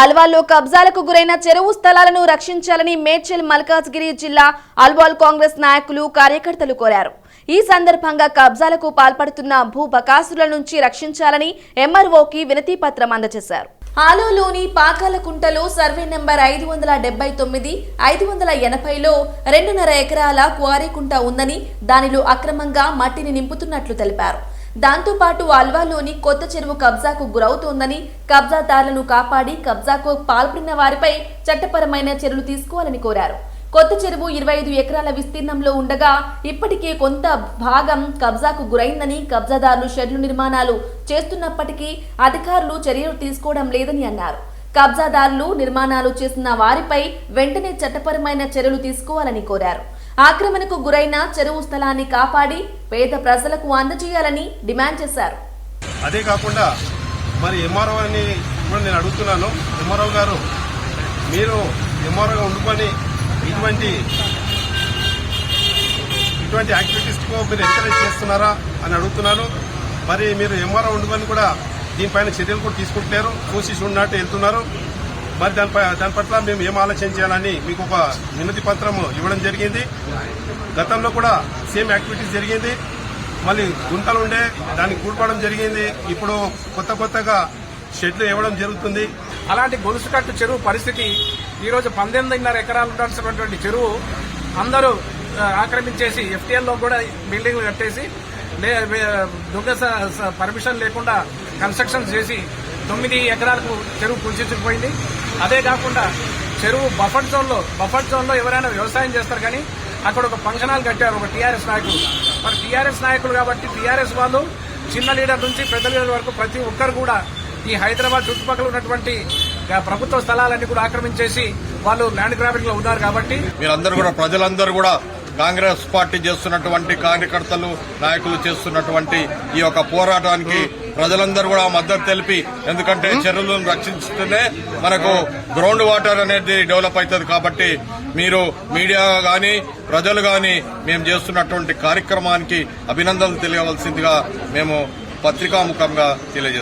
అల్వాల్లో కబ్జాలకు గురైన చెరువు స్థలాలను రక్షించాలని మేడ్చల్ మల్కాజ్గిరి జిల్లా అల్వాల్ కాంగ్రెస్ నాయకులు కార్యకర్తలు కోరారు. ఈ సందర్భంగా కబ్జాలకు పాల్పడుతున్న భూ బకాసుల నుంచి రక్షించాలని ఎంఆర్ఓకి వినతి పత్రం అందజేశారు. ఆలోలోని పాకాలకుంటలో సర్వే నెంబర్ ఐదు వందల డెబ్బై తొమ్మిది ఐదు వందల ఎనభైలో రెండున్నర ఎకరాల క్వారీ కుంట ఉందని దానిలో అక్రమంగా మట్టిని నింపుతున్నట్లు తెలిపారు. దాంతోపాటు అల్వాలోని కొత్త చెరువు కబ్జాకు గురవుతోందని కబ్జాదారులను కాపాడి కబ్జాకు పాల్పడిన వారిపై చట్టపరమైన చర్యలు తీసుకోవాలని కోరారు. కొత్త చెరువు ఇరవై ఐదు ఎకరాల విస్తీర్ణంలో ఉండగా ఇప్పటికే కొంత భాగం కబ్జాకు గురైందని కబ్జాదారులు షెడ్లు నిర్మాణాలు చేస్తున్నప్పటికీ అధికారులు చర్యలు తీసుకోవడం లేదని అన్నారు. కబ్జాదారులు నిర్మాణాలు చేసిన వారిపై వెంటనే చట్టపరమైన చర్యలు తీసుకోవాలని కోరారు. ఆక్రమణకు గురైన చెరువు స్థలాన్ని కాపాడి పేద ప్రజలకు అందజేయాలని డిమాండ్ చేశారు. అదే కాకుండా మరి ఎంఆర్ఓ అని కూడా నేను అడుగుతున్నాను. ఎంఆర్ఓ గారు మీరు ఎంఆర్ఓగా ఉండుకొని ఇటువంటి ఇటువంటి యాక్టివిటీస్కు మీరు ఎంకరేజ్ చేస్తున్నారా అని అడుగుతున్నాను. మరి మీరు ఎంఆర్ఓ ఉండుకొని కూడా దీనిపైన చర్యలు కూడా తీసుకుంటున్నారు చూసి చూడనట్టు వెళ్తున్నారు. మరి దానిపై దాని పట్ల మేము ఏం ఆలోచన చేయాలని మీకు ఒక వినతి పత్రం ఇవ్వడం జరిగింది. గతంలో కూడా సేమ్ యాక్టివిటీస్ జరిగింది. మళ్ళీ గుంతలు ఉండే దాన్ని కూడుకోవడం జరిగింది. ఇప్పుడు కొత్త కొత్తగా షెడ్లు ఇవ్వడం జరుగుతుంది. అలాంటి గొలుసు కట్టు చెరువు పరిస్థితి ఈరోజు పంతొమ్మిదిన్నర ఎకరాలు ఉండాల్సినటువంటి చెరువు అందరూ ఆక్రమించేసి ఎఫ్టీఎల్లో కూడా బిల్డింగ్లు కట్టేసి దుర్గ పర్మిషన్ లేకుండా కన్స్ట్రక్షన్ చేసి తొమ్మిది ఎకరాలకు చెరువు కుల్చిపోయింది అదే కాకుండా చెరువు బఫర్ జోన్లో బఫర్ జోన్లో ఎవరైనా వ్యవసాయం చేస్తారు కానీ అక్కడ ఒక ఫంక్షన్ హాల్ కట్టారు ఒక టీఆర్ఎస్ నాయకులు. మరి టీఆర్ఎస్ నాయకులు కాబట్టి టీఆర్ఎస్ వాళ్ళు చిన్న లీడర్ నుంచి పెద్ద లీడర్ వరకు ప్రతి ఒక్కరు కూడా ఈ హైదరాబాద్ చుట్టుపక్కల ఉన్నటువంటి ప్రభుత్వ స్థలాలన్నీ కూడా ఆక్రమించేసి వాళ్ళు ల్యాండ్ గ్రాబింగ్లో ఉన్నారు కాబట్టి మీరందరూ కూడా ప్రజలందరూ కూడా కాంగ్రెస్ పార్టీ చేస్తున్నటువంటి కార్యకర్తలు నాయకులు చేస్తున్నటువంటి ఈ యొక్క పోరాటానికి ప్రజలందరూ కూడా మద్దతు తెలిపి ఎందుకంటే చెరువులను రక్షిస్తూనే మనకు గ్రౌండ్ వాటర్ అనేది డెవలప్ అవుతుంది కాబట్టి మీరు మీడియా గాని ప్రజలు గాని మేము చేస్తున్నటువంటి కార్యక్రమానికి అభినందనలు తెలియవలసిందిగా మేము పత్రికాముఖంగా తెలియజేస్తాం